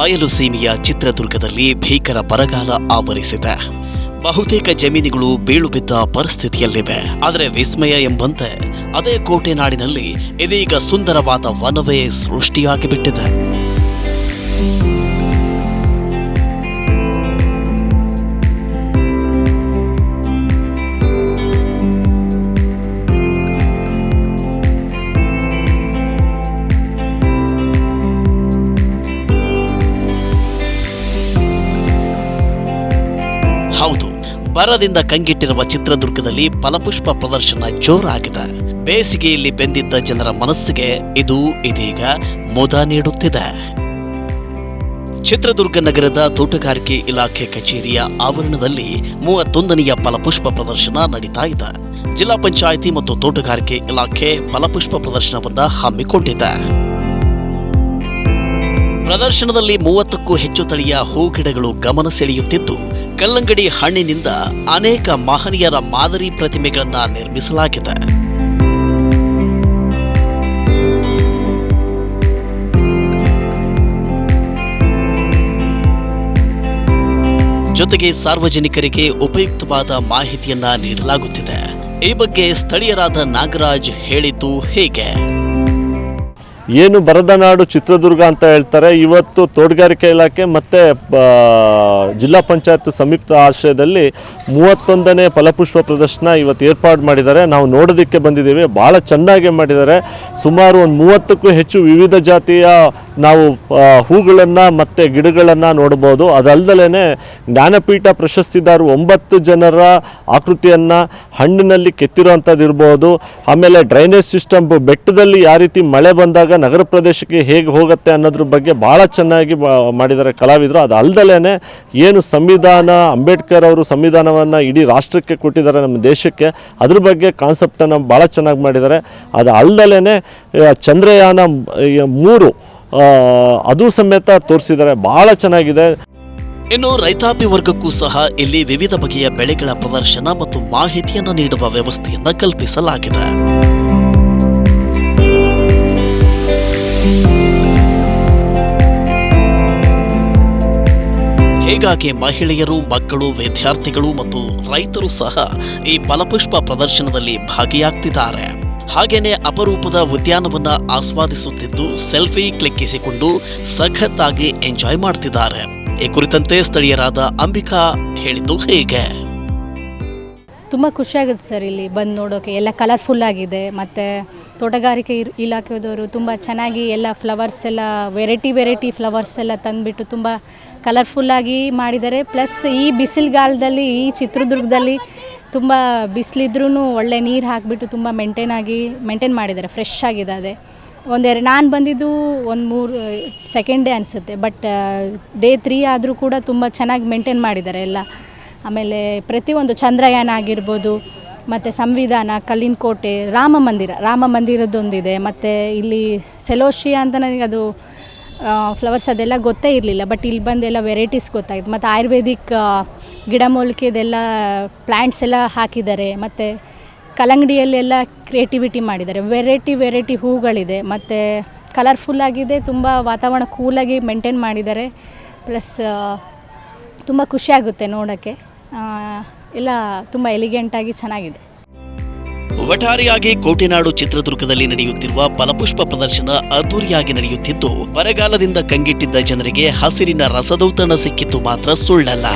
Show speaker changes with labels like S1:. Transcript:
S1: ಬಯಲು ಸೀಮೆಯ ಚಿತ್ರದುರ್ಗದಲ್ಲಿ ಭೀಕರ ಬರಗಾಲ ಆವರಿಸಿದೆ. ಬಹುತೇಕ ಜಮೀನುಗಳು ಬೀಳು ಬಿದ್ದ ಪರಿಸ್ಥಿತಿಯಲ್ಲಿವೆ. ಆದರೆ ವಿಸ್ಮಯ ಎಂಬಂತೆ ಅದೇ ಕೋಟೆ ನಾಡಿನಲ್ಲಿ ಇದೀಗ ಸುಂದರವಾದ ವನವೇ ಸೃಷ್ಟಿಯಾಗಿ ಹೌದು ಬರದಿಂದ ಕಂಗಿಟ್ಟಿರುವ ಚಿತ್ರದುರ್ಗದಲ್ಲಿ ಫಲಪುಷ್ಪ ಪ್ರದರ್ಶನ ಜೋರಾಗಿದೆ. ಬೇಸಿಗೆಯಲ್ಲಿ ಬೆಂದಿದ್ದ ಜನರ ಮನಸ್ಸಿಗೆ ಇದು ಇದೀಗ ಮುದ ನೀಡುತ್ತಿದೆ. ಚಿತ್ರದುರ್ಗ ನಗರದ ತೋಟಗಾರಿಕೆ ಇಲಾಖೆ ಕಚೇರಿಯ ಆವರಣದಲ್ಲಿ ಮೂವತ್ತೊಂದನೆಯ ಫಲಪುಷ್ಪ ಪ್ರದರ್ಶನ ನಡೀತಾ ಇದೆ. ಜಿಲ್ಲಾ ಪಂಚಾಯಿತಿ ಮತ್ತು ತೋಟಗಾರಿಕೆ ಇಲಾಖೆ ಫಲಪುಷ್ಪ ಪ್ರದರ್ಶನವನ್ನು ಹಮ್ಮಿಕೊಂಡಿದೆ. ಪ್ರದರ್ಶನದಲ್ಲಿ ಮೂವತ್ತಕ್ಕೂ ಹೆಚ್ಚು ತಳಿಯ ಹೂಗಿಡಗಳು ಗಮನ ಸೆಳೆಯುತ್ತಿದ್ದು, ಕಲ್ಲಂಗಡಿ ಹಣ್ಣಿನಿಂದ ಅನೇಕ ಮಹನೀಯರ ಮಾದರಿ ಪ್ರತಿಮೆಗಳನ್ನು ನಿರ್ಮಿಸಲಾಗಿದೆ. ಜೊತೆಗೆ ಸಾರ್ವಜನಿಕರಿಗೆ ಉಪಯುಕ್ತವಾದ ಮಾಹಿತಿಯನ್ನ ನೀಡಲಾಗುತ್ತಿದೆ. ಈ ಬಗ್ಗೆ ಸ್ಥಳೀಯರಾದ ನಾಗರಾಜ್ ಹೇಳಿದ್ದು ಹೇಗೆ?
S2: ಏನು ಬರದ ನಾಡು ಚಿತ್ರದುರ್ಗ ಅಂತ ಹೇಳ್ತಾರೆ. ಇವತ್ತು ತೋಟಗಾರಿಕೆ ಇಲಾಖೆ ಮತ್ತು ಜಿಲ್ಲಾ ಪಂಚಾಯತ್ ಸಂಯುಕ್ತ ಆಶ್ರಯದಲ್ಲಿ ಮೂವತ್ತೊಂದನೇ ಫಲಪುಷ್ಪ ಪ್ರದರ್ಶನ ಇವತ್ತು ಏರ್ಪಾಡು ಮಾಡಿದ್ದಾರೆ. ನಾವು ನೋಡೋದಕ್ಕೆ ಬಂದಿದ್ದೀವಿ. ಭಾಳ ಚೆನ್ನಾಗಿ ಮಾಡಿದ್ದಾರೆ. ಸುಮಾರು ಒಂದು ಮೂವತ್ತಕ್ಕೂ ಹೆಚ್ಚು ವಿವಿಧ ಜಾತಿಯ ನಾವು ಹೂಗಳನ್ನು ಮತ್ತು ಗಿಡಗಳನ್ನು ನೋಡ್ಬೋದು ಅದಲ್ದಲೇ ಜ್ಞಾನಪೀಠ ಪ್ರಶಸ್ತಿದಾರರು ಒಂಬತ್ತು ಜನರ ಆಕೃತಿಯನ್ನು ಹಣ್ಣಿನಲ್ಲಿ ಕೆತ್ತಿರುವಂಥದ್ದು ಇರ್ಬೋದು ಆಮೇಲೆ ಡ್ರೈನೇಜ್ ಸಿಸ್ಟಮ್ ಬೆಟ್ಟದಲ್ಲಿ ಯಾವ ರೀತಿ ಮಳೆ ಬಂದಾಗ ನಗರ ಪ್ರದೇಶಕ್ಕೆ ಹೇಗೆ ಹೋಗುತ್ತೆ ಅನ್ನೋದ್ರ ಬಗ್ಗೆ ಭಾಳ ಚೆನ್ನಾಗಿ ಮಾಡಿದ್ದಾರೆ ಕಲಾವಿದರು. ಅದು ಅಲ್ದಲೇ ಏನು ಸಂವಿಧಾನ, ಅಂಬೇಡ್ಕರ್ ಅವರು ಸಂವಿಧಾನವನ್ನು ಇಡೀ ರಾಷ್ಟ್ರಕ್ಕೆ ಕೊಟ್ಟಿದ್ದಾರೆ ನಮ್ಮ ದೇಶಕ್ಕೆ, ಅದ್ರ ಬಗ್ಗೆ ಕಾನ್ಸೆಪ್ಟನ್ನು ಭಾಳ ಚೆನ್ನಾಗಿ ಮಾಡಿದ್ದಾರೆ. ಅದು ಅಲ್ದಲೇ ಚಂದ್ರಯಾನ ಮೂರು ಅದು ಸಮೇತ ತೋರಿಸಿದ್ದಾರೆ. ಭಾಳ ಚೆನ್ನಾಗಿದೆ.
S1: ಇನ್ನು ರೈತಾಪಿ ವರ್ಗಕ್ಕೂ ಸಹ ಇಲ್ಲಿ ವಿವಿಧ ಬಗೆಯ ಬೆಳೆಗಳ ಪ್ರದರ್ಶನ ಮತ್ತು ಮಾಹಿತಿಯನ್ನು ನೀಡುವ ವ್ಯವಸ್ಥೆಯನ್ನು ಕಲ್ಪಿಸಲಾಗಿದೆ. ಹೀಗಾಗಿ ಮಹಿಳೆಯರು, ಮಕ್ಕಳು, ವಿದ್ಯಾರ್ಥಿಗಳು ಮತ್ತು ರೈತರು ಸಹ ಈ ಫಲಪುಷ್ಪ ಪ್ರದರ್ಶನದಲ್ಲಿ ಭಾಗಿಯಾಗ್ತಿದ್ದಾರೆ. ಹಾಗೆಯೇ ಅಪರೂಪದ ಉದ್ಯಾನವನ್ನ ಆಸ್ವಾದಿಸುತ್ತಿದ್ದು ಸೆಲ್ಫಿ ಕ್ಲಿಕ್ಕಿಸಿಕೊಂಡು ಸಖತ್ತಾಗಿ ಎಂಜಾಯ್ ಮಾಡ್ತಿದ್ದಾರೆ. ಈ ಕುರಿತಂತೆ ಸ್ಥಳೀಯರಾದ ಅಂಬಿಕಾ ಹೇಳಿದ್ದು ಹೇಗೆ.
S3: ತುಂಬ ಖುಷಿಯಾಗುತ್ತೆ ಸರ್ ಇಲ್ಲಿ ಬಂದು ನೋಡೋಕೆ. ಎಲ್ಲ ಕಲರ್ಫುಲ್ ಆಗಿದೆ. ಮತ್ತು ತೋಟಗಾರಿಕೆ ಇಲಾಖೆದವರು ತುಂಬ ಚೆನ್ನಾಗಿ ಎಲ್ಲ ಫ್ಲವರ್ಸ್ ಎಲ್ಲ ವೆರೈಟಿ ವೆರೈಟಿ ಫ್ಲವರ್ಸ್ ಎಲ್ಲ ತಂದುಬಿಟ್ಟು ತುಂಬ ಕಲರ್ಫುಲ್ಲಾಗಿ ಮಾಡಿದ್ದಾರೆ. ಪ್ಲಸ್ ಈ ಬಿಸಿಲುಗಾಲದಲ್ಲಿ, ಈ ಚಿತ್ರದುರ್ಗದಲ್ಲಿ ತುಂಬ ಬಿಸಿಲಿದ್ರೂ ಒಳ್ಳೆ ನೀರು ಹಾಕಿಬಿಟ್ಟು ತುಂಬ ಮೇಂಟೈನ್ ಆಗಿ ಮೇಂಟೈನ್ ಮಾಡಿದ್ದಾರೆ ಫ್ರೆಶ್ ಆಗಿದೆ ಅದೇ ಒಂದೆರಡು ನಾನು ಬಂದಿದ್ದು ಒಂದು ಮೂರು ಸೆಕೆಂಡ್ ಡೇ ಅನಿಸುತ್ತೆ. ಬಟ್ ಡೇ ತ್ರೀ ಆದರೂ ಕೂಡ ತುಂಬ ಚೆನ್ನಾಗಿ ಮೇಂಟೈನ್ ಮಾಡಿದ್ದಾರೆ ಎಲ್ಲ. ಆಮೇಲೆ ಪ್ರತಿಯೊಂದು ಚಂದ್ರಯಾನ ಆಗಿರ್ಬೋದು, ಮತ್ತು ಸಂವಿಧಾನ ಕಲ್ಲಿನ ಕೋಟೆ ರಾಮ ಮಂದಿರ, ರಾಮ ಮಂದಿರದೊಂದಿದೆ. ಮತ್ತು ಇಲ್ಲಿ ಸೆಲೋಶಿಯಾ ಅಂತ ನನಗೆ ಅದು ಫ್ಲವರ್ಸ್ ಅದೆಲ್ಲ ಗೊತ್ತೇ ಇರಲಿಲ್ಲ ಬಟ್ ಇಲ್ಲಿ ಬಂದೆಲ್ಲ ವೆರೈಟೀಸ್ ಗೊತ್ತಾಯಿತು. ಮತ್ತು ಆಯುರ್ವೇದಿಕ್ ಗಿಡಮೂಲಿಕೆದೆಲ್ಲ ಪ್ಲ್ಯಾಂಟ್ಸ್ ಎಲ್ಲ ಹಾಕಿದ್ದಾರೆ, ಮತ್ತು ಕಲ್ಲಂಗಡಿಯಲ್ಲೆಲ್ಲ ಕ್ರಿಯೇಟಿವಿಟಿ ಮಾಡಿದ್ದಾರೆ. ವೆರೈಟಿ ವೆರೈಟಿ ಹೂಗಳಿದೆ, ಮತ್ತು ಕಲರ್ಫುಲ್ ಆಗಿದೆ, ತುಂಬ ವಾತಾವರಣ ಕೂಲಾಗಿ ಮೇಂಟೈನ್ ಮಾಡಿದ್ದಾರೆ. ಪ್ಲಸ್ ತುಂಬ ಖುಷಿಯಾಗುತ್ತೆ ನೋಡೋಕ್ಕೆ. ಎಲ್ಲ ತುಂಬ ಎಲಿಗೆಂಟಾಗಿ ಚೆನ್ನಾಗಿದೆ.
S1: ಒಟ್ಟಾರೆಯಾಗಿ ಕೋಟೆನಾಡು ಚಿತ್ರದುರ್ಗದಲ್ಲಿ ನಡೆಯುತ್ತಿರುವ ಫಲಪುಷ್ಪ ಪ್ರದರ್ಶನ ಅದ್ದೂರಿಯಾಗಿ ನಡೆಯುತ್ತಿದ್ದು, ಬರಗಾಲದಿಂದ ಕಂಗೆಟ್ಟಿದ್ದ ಜನರಿಗೆ ಹಸಿರಿನ ರಸದೌತಣ ಸಿಕ್ಕಿತ್ತು ಮಾತ್ರ ಸುಳ್ಳಲ್ಲ.